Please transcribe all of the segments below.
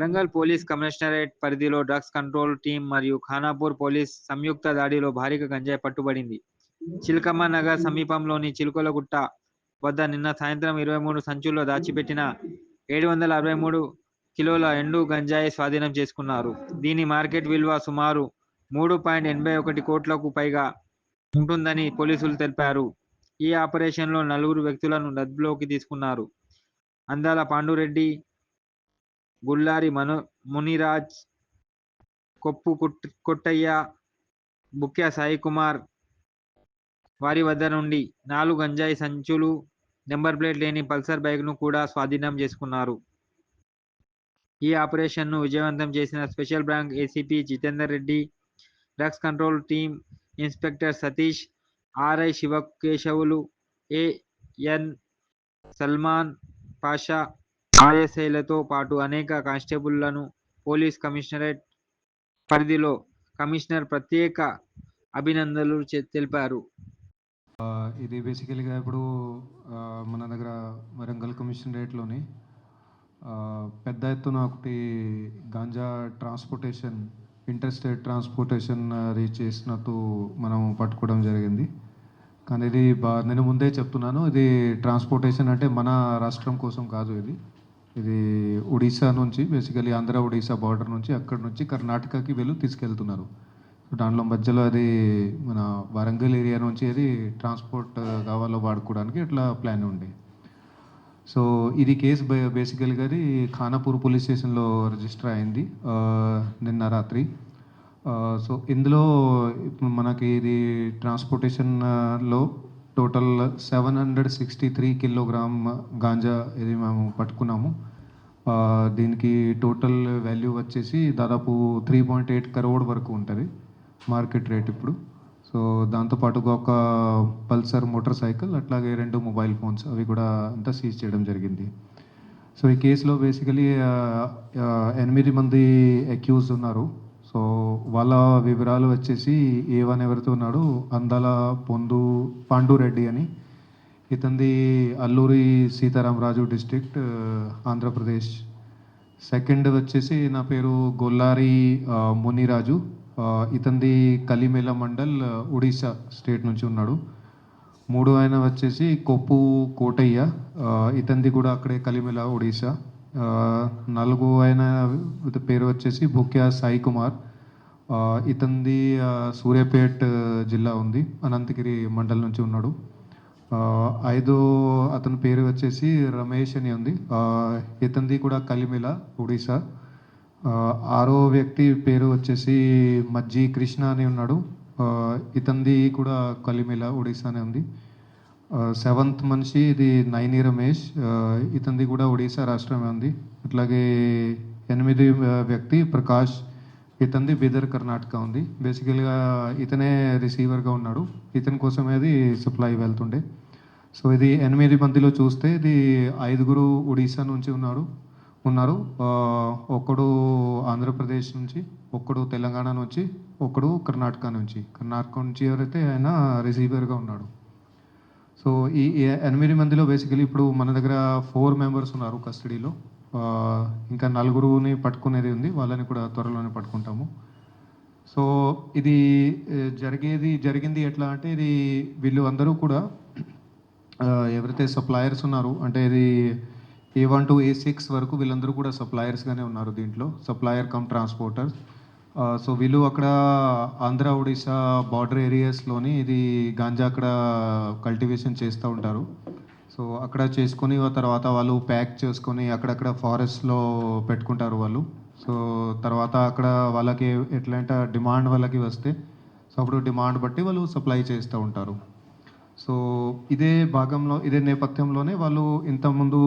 Warangal police commissionerate పరిధిలో drugs control team మరియు Khanapur police సంయుక్త దాడిలో భారీగా గంజాయి పట్టుబడింది. చిలకమ్మ నగర్ సమీపంలోని చిలుకలగుట్ట వద్ద నిన్న సాయంత్రం ఇరవై మూడు సంచుల్లో దాచిపెట్టిన ఏడు వందల అరవై మూడు కిలోల ఎండు గంజాయి స్వాధీనం చేసుకున్నారు. దీని మార్కెట్ విలువ సుమారు మూడు పాయింట్ ఎనభై ఒకటి కోట్లకు పైగా ఉంటుందని పోలీసులు తెలిపారు. ఈ ఆపరేషన్లో నలుగురు వ్యక్తులను అదుపులోకి తీసుకున్నారు. అందాల పాండురెడ్డి గుల్లారి మను మునిరాజ్ కొప్పు కుట్ కొట్టయ్య బుక్య సాయి కుమార్ వారి వద్ద నుండి నాలుగు గంజాయి సంచులు నెంబర్ ప్లేట్ లేని పల్సర్ బైక్ను కూడా స్వాధీనం చేసుకున్నారు. ఈ ఆపరేషన్ను విజయవంతం చేసిన special branch ACP Jitender Reddy drugs control team inspector Satish RI Sivakesavulu AN Salman Pasha ఆర్ఎస్ఐలతో పాటు అనేక కానిస్టేబుళ్ళను పోలీస్ కమిషనరేట్ పరిధిలో కమిషనర్ ప్రత్యేక అభినందనలు తెలిపారు. ఇది బేసికలీగా ఇప్పుడు మన దగ్గర వరంగల్ కమిషనరేట్లోని పెద్ద ఎత్తున ఒకటి ganja transportation interstate transportation reach చేసినట్టు మనం పట్టుకోవడం జరిగింది. కానీ ఇది బా నేను ముందే చెప్తున్నాను ఇది ట్రాన్స్పోర్టేషన్ అంటే మన రాష్ట్రం కోసం కాదు ఇది. ఇది ఒడిశా నుంచి బేసికలీ ఆంధ్ర ఒడిశా బార్డర్ నుంచి అక్కడి నుంచి కర్ణాటకకి వెళ్ళి తీసుకెళ్తున్నారు. దాంట్లో మధ్యలో అది మన వరంగల్ ఏరియా నుంచి అది ట్రాన్స్పోర్ట్ uh, కావాలో వాడుకోవడానికి ఇట్లా ప్లాన్ ఉండే. సో ఇది కేసు బేసికల్గా అది ఖానాపూర్ పోలీస్ స్టేషన్లో రిజిస్టర్ అయింది uh, నిన్న రాత్రి. Uh, సో ఇందులో ఇప్పుడు మనకి ఇది ట్రాన్స్పోర్టేషన్లో total seven hundred sixty three kilogram ganja ఇది మేము పట్టుకున్నాము. దీనికి టోటల్ వాల్యూ వచ్చేసి దాదాపు త్రీ పాయింట్ ఎయిట్ కరోడ్ వరకు ఉంటుంది మార్కెట్ రేట్ ఇప్పుడు. సో దాంతోపాటుగా ఒక పల్సర్ మోటార్ సైకిల్ అట్లాగే రెండు మొబైల్ ఫోన్స్ అవి కూడా అంతా సీజ్ చేయడం జరిగింది. సో ఈ కేసులో బేసికలీ ఎనిమిది మంది అక్యూజ్ ఉన్నారు. సో వాళ్ళ వివరాలు వచ్చేసి ఏవని ఎవరితో ఉన్నాడు అందాల పొందు పాండురెడ్డి అని. ఇతంది అల్లూరి సీతారామరాజు డిస్ట్రిక్ట్ ఆంధ్రప్రదేశ్. సెకండ్ వచ్చేసి నా పేరు గొల్లారి మునిరాజు. ఇతంది కలిమేల మండల్ ఒడిశా స్టేట్ నుంచి ఉన్నాడు. మూడు ఆయన వచ్చేసి కొప్పు కోటయ్య. ఇతంది కూడా అక్కడే కలిమేల ఒడిశా. నలుగు ఆయన పేరు వచ్చేసి బుక్యా సాయి కుమార్. ఇతంది సూర్యాపేట్ జిల్లా ఉంది. అనంతగిరి మండలం నుంచి ఉన్నాడు. ఐదో అతని పేరు వచ్చేసి రమేష్ అని ఉంది. ఇతంది కూడా కలిమిల ఒడిశా. ఆరో వ్యక్తి పేరు వచ్చేసి మజ్జి కృష్ణ అని ఉన్నాడు. ఇతంది కూడా కలిమిల ఒడిశా అని ఉంది. సెవెంత్ మనిషి ఇది నైని రమేష్ ఇతనిది కూడా ఒడిశా రాష్ట్రమే ఉంది. అట్లాగే ఎనిమిది వ్యక్తి ప్రకాష్ ఇతనిది బీదర్ కర్ణాటక ఉంది. బేసికల్గా ఇతనే రిసీవర్గా ఉన్నాడు. ఇతని కోసమే అది సప్లై వెళ్తుండే. సో ఇది ఎనిమిది మందిలో చూస్తే ఇది ఐదుగురు ఒడిశా నుంచి ఉన్నారు. ఉన్నారు. ఒకడు ఆంధ్రప్రదేశ్ నుంచి ఒకడు తెలంగాణ నుంచి ఒకడు కర్ణాటక నుంచి. కర్ణాటక నుంచి ఎవరైతే ఆయన రిసీవర్గా ఉన్నాడు. సో ఈ ఎనిమిది మందిలో బేసికలీ ఇప్పుడు మన దగ్గర ఫోర్ మెంబర్స్ ఉన్నారు కస్టడీలో ఇంకా నలుగురుని పట్టుకునేది ఉంది. వాళ్ళని కూడా త్వరలోనే పట్టుకుంటాము. సో ఇది జరిగేది జరిగింది ఎట్లా అంటే ఇది వీళ్ళు అందరూ కూడా ఎవరైతే సప్లయర్స్ ఉన్నారు అంటే ఇది A one to A six వరకు వీళ్ళందరూ కూడా సప్లయర్స్గానే ఉన్నారు దీంట్లో. సప్లయర్ కమ్ ట్రాన్స్పోర్టర్స్ సో వీళ్ళు అక్కడ ఆంధ్ర ఒడిశా బార్డర్ ఏరియాస్లోని ఇది గాంజా అక్కడ కల్టివేషన్ చేస్తూ ఉంటారు. సో అక్కడ చేసుకొని తర్వాత వాళ్ళు ప్యాక్ చేసుకొని అక్కడక్కడ ఫారెస్ట్లో పెట్టుకుంటారు వాళ్ళు. సో తర్వాత అక్కడ వాళ్ళకి ఎట్లంటే డిమాండ్ వాళ్ళకి వస్తే సో అప్పుడు డిమాండ్ బట్టి వాళ్ళు సప్లై చేస్తూ ఉంటారు. సో ఇదే భాగంలో ఇదే నేపథ్యంలోనే వాళ్ళు ఇంతకుముందు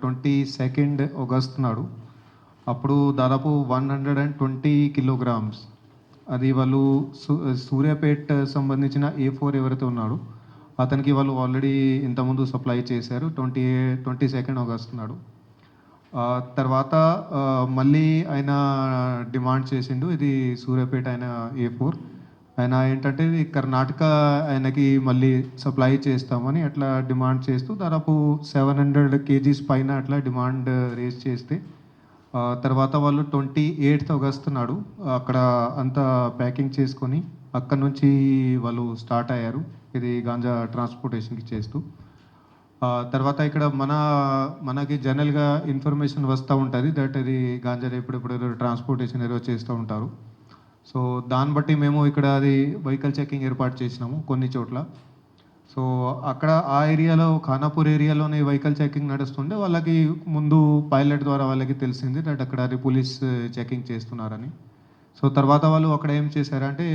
ట్వంటీ సెకండ్ ఆగస్ట్ నాడు అప్పుడు దాదాపు one hundred and twenty kilograms. అది వాళ్ళు సూ- సూర్యాపేట్ సంబంధించిన ఏ ఫోర్ ఎవరైతే ఉన్నాడో అతనికి వాళ్ళు ఆల్రెడీ ఇంతకుముందు సప్లై చేశారు ట్వంటీ ట్వంటీ సెకండ్ ఆగస్ట్ నాడు. తర్వాత మళ్ళీ ఆయన డిమాండ్ చేసిండు ఇది సూర్యాపేట ఆయన ఏ ఫోర్. ఆయన ఏంటంటే ఇది కర్ణాటక ఆయనకి మళ్ళీ సప్లై చేస్తామని అట్లా డిమాండ్ చేస్తూ దాదాపు సెవెన్ హండ్రెడ్ కేజీస్ పైన అట్లా డిమాండ్ రేస్ చేస్తే తర్వాత వాళ్ళు ట్వంటీ ఎయిత్ ఆగస్ట్ నాడు అక్కడ అంతా ప్యాకింగ్ చేసుకొని అక్కడ నుంచి వాళ్ళు స్టార్ట్ అయ్యారు. ఇది గాంజా ట్రాన్స్పోర్టేషన్కి చేస్తూ. తర్వాత ఇక్కడ మన మనకి జనరల్గా ఇన్ఫర్మేషన్ వస్తూ ఉంటుంది దట్ ఇది గాంజా ఎప్పుడెప్పుడు ట్రాన్స్పోర్టేషన్ ఏదో చేస్తూ ఉంటారు. సో దాన్ని బట్టి మేము ఇక్కడ అది వెహికల్ చెకింగ్ ఏర్పాటు చేసినాము కొన్ని చోట్ల. సో అక్కడ ఆ ఏరియాలో ఖానాపూర్ ఏరియాలోనే వెహికల్ చెకింగ్ నడుస్తుండే వాళ్ళకి ముందు పైలట్ ద్వారా వాళ్ళకి తెలిసింది దట్ అక్కడ అది పోలీస్ చెకింగ్ eh, చేస్తున్నారని. సో తర్వాత వాళ్ళు అక్కడ ఏం చేశారంటే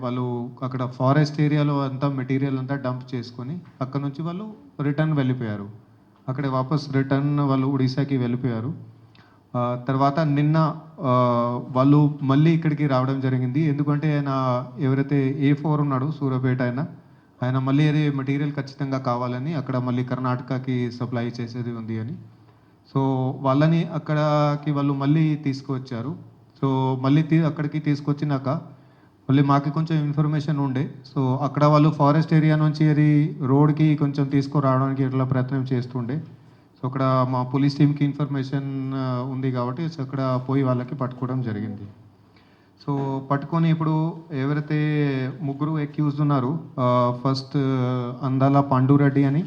వాళ్ళు అక్కడ ఫారెస్ట్ ఏరియాలో అంతా మెటీరియల్ అంతా డంప్ చేసుకొని అక్కడ నుంచి వాళ్ళు రిటర్న్ వెళ్ళిపోయారు. అక్కడే వాపస్ రిటర్న్ వాళ్ళు ఒడిశాకి వెళ్ళిపోయారు. తర్వాత నిన్న వాళ్ళు మళ్ళీ ఇక్కడికి రావడం జరిగింది. ఎందుకంటే ఆయన ఎవరైతే ఏ ఫోర్ ఉన్నాడో సూర్యాపేట అయినా ఆయన మళ్ళీ అది మెటీరియల్ ఖచ్చితంగా కావాలని అక్కడ మళ్ళీ కర్ణాటకకి సప్లై చేసేది ఉంది అని. సో వాళ్ళని అక్కడికి వాళ్ళు మళ్ళీ తీసుకువచ్చారు. సో మళ్ళీ తీ అక్కడికి తీసుకొచ్చినాక మళ్ళీ మాకు కొంచెం ఇన్ఫర్మేషన్ ఉండే. సో అక్కడ వాళ్ళు ఫారెస్ట్ ఏరియా నుంచి అది రోడ్కి కొంచెం తీసుకురావడానికి ఇట్లా ప్రయత్నం చేస్తుండే. సో అక్కడ మా పోలీస్ టీమ్కి ఇన్ఫర్మేషన్ ఉంది కాబట్టి సో అక్కడ పోయి వాళ్ళకి పట్టుకోవడం జరిగింది. సో పట్టుకొని ఇప్పుడు ఎవరైతే ముగ్గురు అక్యూజ్ ఉన్నారు ఫస్ట్ అందాల పాండురెడ్డి అని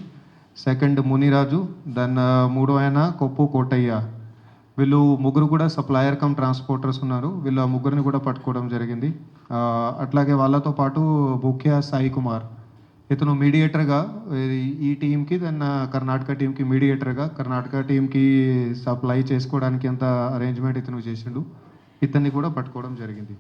సెకండ్ మునిరాజు దెన్ మూడో ఆయన కొప్పు కోటయ్య. వీళ్ళు ముగ్గురు కూడా సప్లయర్ కమ్ ట్రాన్స్పోర్టర్స్ ఉన్నారు. వీళ్ళు ఆ ముగ్గురిని కూడా పట్టుకోవడం జరిగింది. అట్లాగే వాళ్ళతో పాటు ముఖ్య సాయి కుమార్. ఇతను మీడియేటర్గా ఈ టీంకి దెన్ కర్ణాటక టీంకి మీడియేటర్గా కర్ణాటక టీంకి సప్లై చేసుకోవడానికి అంత అరేంజ్మెంట్ ఇతను చేసిండు. ఇతన్ని కూడా పట్టుకోవడం జరిగింది.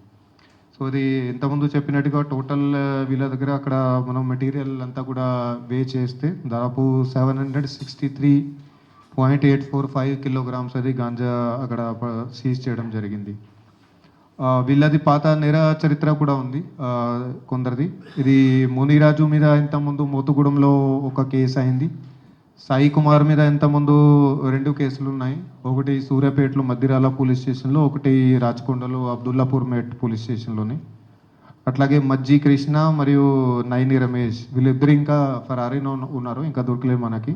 సో ఇది ఇంతకుముందు చెప్పినట్టుగా టోటల్ వీళ్ళ దగ్గర అక్కడ మనం మెటీరియల్ అంతా కూడా వే చేస్తే దాదాపు seven hundred sixty three point eight four five kilograms అది గాంజా అక్కడ సీజ్ చేయడం జరిగింది. వీళ్ళది పాత నేర చరిత్ర కూడా ఉంది కొందరిది. ఇది మునిరాజు మీద ఇంతకుముందు మోతుగూడెంలో ఒక కేసు అయింది. సాయి కుమార్ మీద ఇంతకుముందు రెండు కేసులు ఉన్నాయి. ఒకటి సూర్యాపేటలో మద్దిరాల పోలీస్ స్టేషన్లో ఒకటి రాచకొండలో అబ్దుల్లాపూర్ మేట్ పోలీస్ స్టేషన్లోని. అట్లాగే మజ్జి కృష్ణ మరియు నైని రమేష్ వీళ్ళిద్దరు ఇంకా ఫరారీలో ఉన్నారు ఇంకా దొరకలేదు మనకి.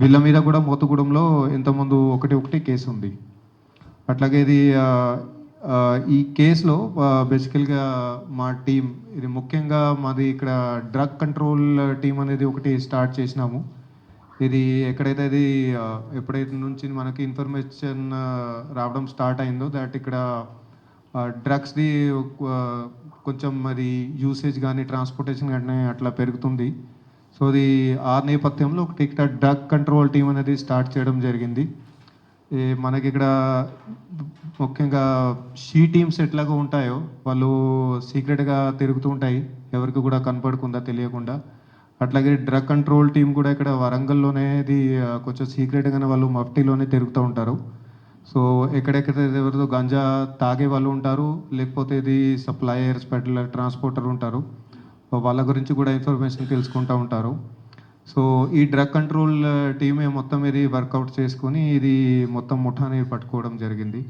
వీళ్ళ మీద కూడా మోతుగూడెంలో ఇంతకుముందు ఒకటి ఒకటి కేసు ఉంది. అట్లాగే ఇది ఈ కేసులో బేసికల్గా మా టీం ఇది ముఖ్యంగా మాది ఇక్కడ డ్రగ్ కంట్రోల్ టీం అనేది ఒకటి స్టార్ట్ చేసినాము. ఇది ఎక్కడైతే ఇది ఎప్పుడైతే నుంచి మనకి ఇన్ఫర్మేషన్ రావడం స్టార్ట్ అయిందో దట్ ఇక్కడ డ్రగ్స్ది కొంచెం మరి యూసేజ్ కానీ ట్రాన్స్పోర్టేషన్ కానీ అట్లా పెరుగుతుంది. సో అది ఆ నేపథ్యంలో ఒకటి ఇక్కడ డ్రగ్ కంట్రోల్ టీం అనేది స్టార్ట్ చేయడం జరిగింది. మనకి ఇక్కడ ముఖ్యంగా షీ టీమ్స్ ఎట్లాగో ఉంటాయో వాళ్ళు సీక్రెట్గా తిరుగుతూ ఉంటాయి. ఎవరికి కూడా కనపడకుండా తెలియకుండా. అట్లాగే డ్రగ్ కంట్రోల్ టీం కూడా ఇక్కడ వరంగల్లోనే ఇది కొంచెం సీక్రెట్గానే వాళ్ళు మఫ్టీలోనే తిరుగుతూ ఉంటారు. సో ఎక్కడెక్కడ ఎవరితో గంజా తాగే వాళ్ళు ఉంటారు లేకపోతే ఇది సప్లయర్స్ పెట్లర్ ట్రాన్స్పోర్టర్ ఉంటారు. వాళ్ళ గురించి కూడా ఇన్ఫర్మేషన్ తెలుసుకుంటూ ఉంటారు. సో ఈ డ్రగ్ కంట్రోల్ టీమే మొత్తం ఇది వర్కౌట్ చేసుకొని ఇది మొత్తం ముఠాని పట్టుకోవడం జరిగింది.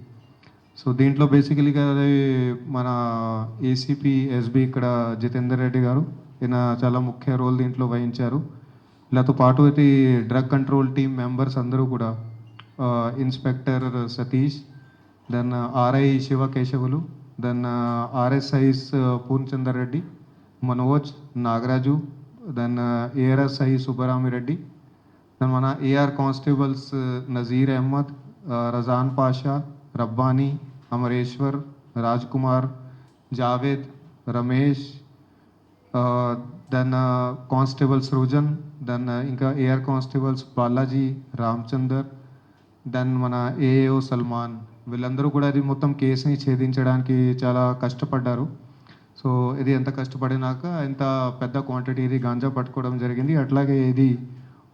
సో దీంట్లో బేసికలీగా అది మన ఏసీపీ ఎస్బీ ఇక్కడ జితేందర్ రెడ్డి గారు ఈయన చాలా ముఖ్య రోల్ దీంట్లో వహించారు. వీళ్ళతో పాటు అయితే డ్రగ్ కంట్రోల్ టీమ్ మెంబర్స్ అందరూ కూడా inspector Satish then RI Shiva Keshavulu then RSIs Purnachander Reddy Manoj Nagaraju then ARSI Subbaramireddy then మన AR constables Nazeer Ahmed Razan Pasha Rabbani Amareshwar Raj Kumar Javed Ramesh then constable Srujan then ఇంకా AR constables Balaji Ramachander then మన AAO Salman. వీళ్ళందరూ కూడా ఇది మొత్తం కేసుని ఛేదించడానికి చాలా కష్టపడ్డారు. సో ఇది ఎంత కష్టపడినాక ఇంత పెద్ద క్వాంటిటీ ఇది గాంజా పట్టుకోవడం జరిగింది. అట్లాగే ఇది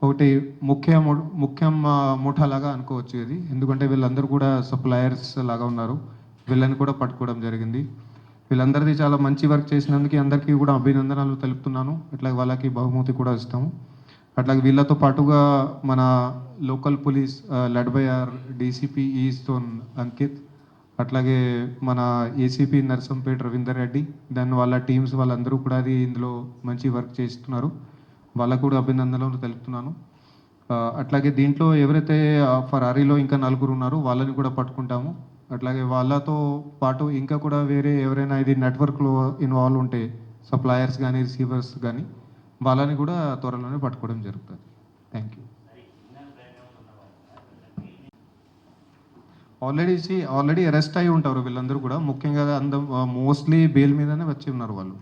ఒకటి ముఖ్య ముఖ్యం ముఠాలాగా అనుకోవచ్చు ఇది. ఎందుకంటే వీళ్ళందరూ కూడా సప్లయర్స్ లాగా ఉన్నారు. వీళ్ళని కూడా పట్టుకోవడం జరిగింది. వీళ్ళందరిది చాలా మంచి వర్క్ చేసినందుకు అందరికీ కూడా అభినందనలు తెలుపుతున్నాను. అట్లాగే వాళ్ళకి బహుమతి కూడా ఇస్తాము. అట్లాగే వీళ్ళతో పాటుగా మన local police లడ్బయార్ by our DCP east zone Ankit అట్లాగే మన ఏసీపీ నర్సంపేట రవీందర్ రెడ్డి దాని వాళ్ళ టీమ్స్ వాళ్ళందరూ కూడా అది ఇందులో మంచి వర్క్ చేస్తున్నారు. వాళ్ళకు కూడా అభినందనలు తెలుపుతున్నాను. అట్లాగే దీంట్లో ఎవరైతే ఫరారీలో ఇంకా నలుగురు ఉన్నారో వాళ్ళని కూడా పట్టుకుంటాము. అట్లాగే వాళ్ళతో పాటు ఇంకా కూడా వేరే ఎవరైనా ఇది నెట్వర్క్లో ఇన్వాల్వ్ ఉంటే సప్లయర్స్ కానీ రిసీవర్స్ కానీ వాళ్ళని కూడా త్వరలోనే పట్టుకోవడం జరుగుతుంది. Thank you already already arrest అయి ఉంటారు వీళ్ళందరూ కూడా. ముఖ్యంగా అంద మోస్ట్లీ బెయిల్ మీదనే వచ్చి ఉన్నారు వాళ్ళు.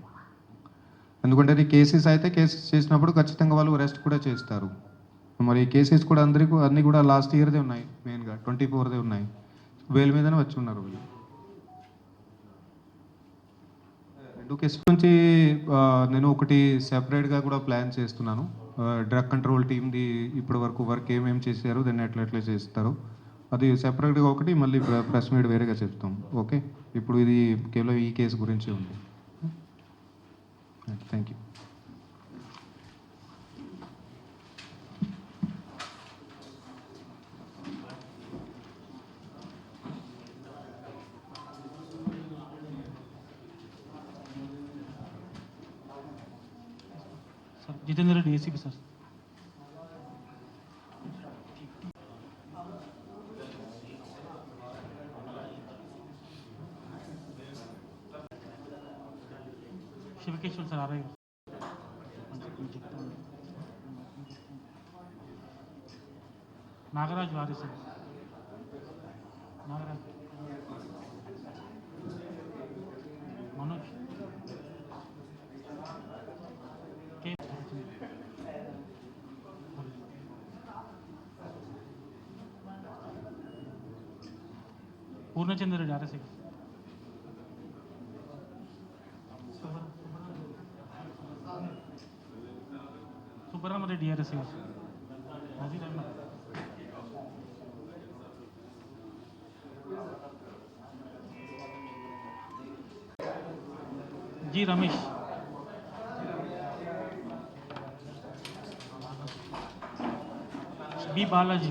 ఎందుకంటే ఈ కేసెస్ అయితే కేసెస్ చేసినప్పుడు ఖచ్చితంగా వాళ్ళు అరెస్ట్ కూడా చేస్తారు. మరి కేసెస్ కూడా అందరికీ అన్నీ కూడా లాస్ట్ ఇయర్దే ఉన్నాయి మెయిన్గా ట్వంటీ ఫోర్దే ఉన్నాయి. వేలు మీదనే వచ్చి ఉన్నారు వీళ్ళు. రెండు కేసుల నుంచి నేను ఒకటి సెపరేట్గా కూడా ప్లాన్ చేస్తున్నాను. డ్రగ్ కంట్రోల్ టీమ్ది ఇప్పటి వరకు వర్క్ ఏమేమి చేశారు దాన్ని ఎట్లా ఎట్లా చేస్తారు. అది సెపరేట్గా ఒకటి మళ్ళీ ప్రెస్ మీట్ వేరేగా చెప్తాం. ఓకే ఇప్పుడు ఇది కేవలం ఈ కేసు గురించి ఉంది. Thank you Jitendra DAC sir Shivakeshwar sir आ रहे हैं। नागराज वारी sir Purnachandra Reddy RS Subbaramareddy RS Nazeer Ahmed G Ramesh B Balaji